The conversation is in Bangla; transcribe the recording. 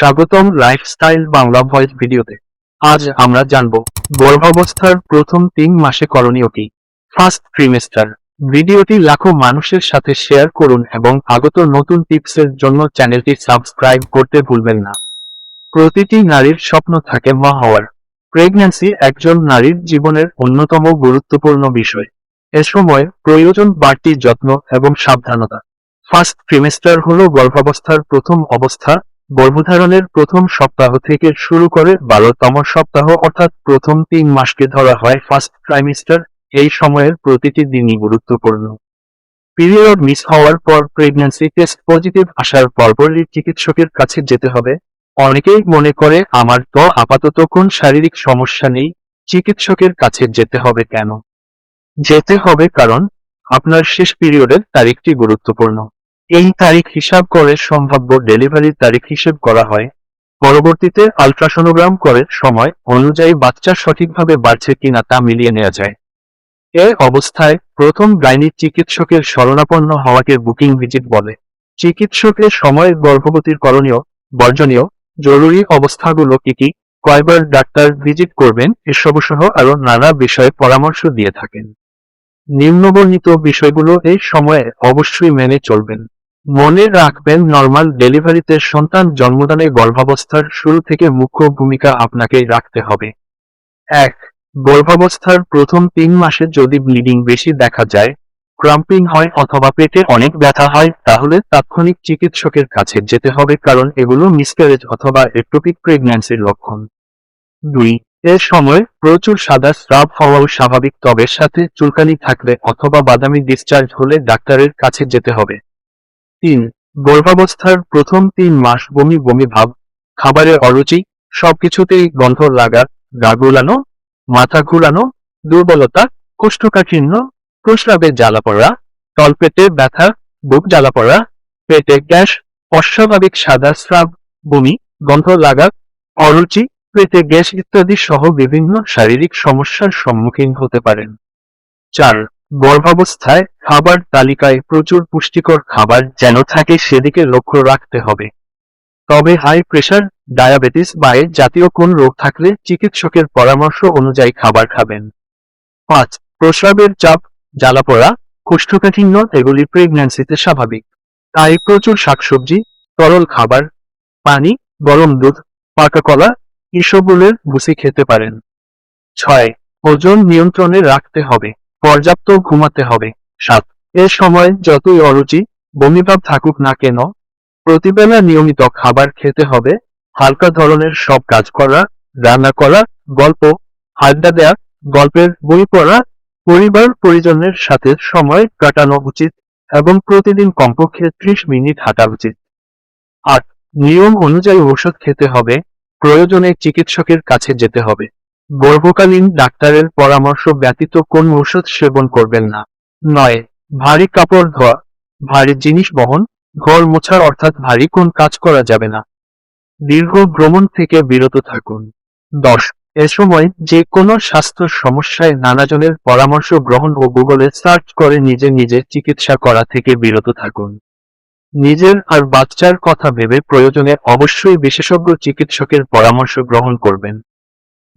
স্বাগতম লাইফস্টাইল বাংলা ভয়েস ভিডিওতে। আজ আমরা জানব গর্ভাবস্থার প্রথম তিন মাসে করণীয় কি? ফার্স্ট ট্রিমেস্টার ভিডিওটি লাখো মানুষের সাথে শেয়ার করুন এবং আগত নতুন টিপসের জন্য চ্যানেলটি সাবস্ক্রাইব করতে ভুলবেন না। প্রতিটি নারীর স্বপ্ন থাকে মা হওয়ার। প্রেগন্যান্সি একজন নারীর জীবনের অন্যতম গুরুত্বপূর্ণ বিষয়। এ সময় প্রয়োজন বাড়তি যত্ন এবং সাবধানতা। ফার্স্ট ট্রিমেস্টার হল গর্ভাবস্থার প্রথম অবস্থা গর্ভধারণের প্রথম সপ্তাহ থেকে শুরু করে বারোতম সপ্তাহ অর্থাৎ প্রথম তিন মাসকে ধরা হয় ফার্স্ট ট্রাইমিস্টার এই সময়ের প্রতিটি দিনই গুরুত্বপূর্ণ। পিরিয়ড মিস হওয়ার পর প্রেগন্যান্সি টেস্ট পজিটিভ আসার পরপরই চিকিৎসকের কাছে যেতে হবে। অনেকেই মনে করে, আমার তো আপাতত কোন শারীরিক সমস্যা নেই, চিকিৎসকের কাছে যেতে হবে কেন? যেতে হবে কারণ, আপনার শেষ পিরিয়ডের তারিখটি গুরুত্বপূর্ণ। এই তারিখ হিসাব করে সম্ভাব্য ডেলিভারির তারিখ হিসেব করা হয়। পরবর্তীতে আলট্রাসোনোগ্রাম করে সময় অনুযায়ী বাচ্চা সঠিকভাবে বাড়ছে কিনা তা মিলিয়ে নেওয়া যায়। এ অবস্থায় প্রথম গাইনিক চিকিৎসকের শরণাপন্ন হওয়াকে বুকিং ভিজিট বলে। চিকিৎসকের সময় গর্ভবতীর করণীয়, বর্জনীয়, জরুরি অবস্থাগুলো কি কি, কয়বার ডাক্তার ভিজিট করবেন এসব সহ আরও নানা বিষয়ে পরামর্শ দিয়ে থাকেন। নিম্নবর্ণিত বিষয়গুলো এই সময়ে অবশ্যই মেনে চলবেন। মনে রাখবেন নর্মাল ডেলিভারিতে সন্তান জন্মদানে গর্ভাবস্থার শুরু থেকে মুখ্য ভূমিকা আপনাকে রাখতে হবে। এক, গর্ভাবস্থার প্রথম তিন মাসে যদি ব্লিডিং বেশি দেখা যায় ক্রাম্পিং হয় অথবা পেটে অনেক ব্যথা হয়, তাহলে তাৎক্ষণিক চিকিৎসকের কাছে যেতে হবে কারণ এগুলো মিসক্যারেজ অথবা এক্টোপিক প্রেগন্যান্সির লক্ষণ। দুই, এ সময় প্রচুর সাদা স্রাব হওয়াও স্বাভাবিক, তবে সাথে চুলকানি থাকলে অথবা বাদামি ডিসচার্জ হলে ডাক্তারের কাছে যেতে হবে। তিন, গর্ভাবস্থার প্রথম তিন মাস বমি বমি ভাব, খাবারের অরুচি, সবকিছুতেই গন্ধ লাগা, গা গুলানো, মাথা ঘুরানো, দুর্বলতা, কোষ্ঠকাঠিন্য, প্রস্রাবে জ্বালা পড়া, তলপেটে ব্যথা, বুক জ্বালা পড়া, পেটে গ্যাস, অস্বাভাবিক সাদা স্রাব, বমি, গন্ধ লাগা, অরুচি, পেটে গ্যাস ইত্যাদি সহ বিভিন্ন শারীরিক সমস্যার সম্মুখীন হতে পারেন। চার গর্ভাবস্থায় খাবার তালিকায় প্রচুর পুষ্টিকর খাবার যেন থাকে সেদিকে লক্ষ্য রাখতে হবে। তবে হাই প্রেশার, ডায়াবেটিস বা এ জাতীয় কোন রোগ থাকলে চিকিৎসকের পরামর্শ অনুযায়ী খাবার খাবেন। পাঁচ, প্রস্রাবের চাপ, জ্বালাপোড়া, কোষ্ঠকাঠিন্য এগুলি প্রেগন্যান্সিতে স্বাভাবিক। তাই প্রচুর শাকসবজি, তরল খাবার, পানি, গরম দুধ, পাকা কলা ইসবগুলের ভুসি খেতে পারেন। ছয়, ওজন নিয়ন্ত্রণে রাখতে হবে। পর্যাপ্ত ঘুমাতে হবে। সাত, এ সময় যতই অরুচি, বমিভাব থাকুক না কেন, প্রতিবেলা নিয়মিত খাবার খেতে হবে, হালকা ধরনের সব কাজ করা, রান্না করা, গল্প, আড্ডা দেয়া, গল্পের বই পড়া, পরিবার পরিজনের সাথে সময় কাটানো উচিত এবং প্রতিদিন কমপক্ষে ত্রিশ মিনিট হাঁটা উচিত। আট, নিয়ম অনুযায়ী ওষুধ খেতে হবে, প্রয়োজনে চিকিৎসকের কাছে যেতে হবে। গর্ভকালীন ডাক্তারের পরামর্শ ব্যতীত কোন ওষুধ সেবন করবেন না। নয়, ভারী কাপড় ধোয়া। ভারী জিনিস বহন। ঘর মোছার অর্থাৎ ভারী কোন কাজ করা যাবে না। দীর্ঘ ভ্রমণ থেকে বিরত থাকুন। দশ, এ সময় যে কোনো স্বাস্থ্য সমস্যায় নানাজনের পরামর্শ গ্রহণ ও গুগলে সার্চ করে নিজে নিজে চিকিৎসা করা থেকে বিরত থাকুন। নিজের আর বাচ্চার কথা ভেবে প্রয়োজনে অবশ্যই বিশেষজ্ঞ চিকিৎসকের পরামর্শ গ্রহণ করবেন।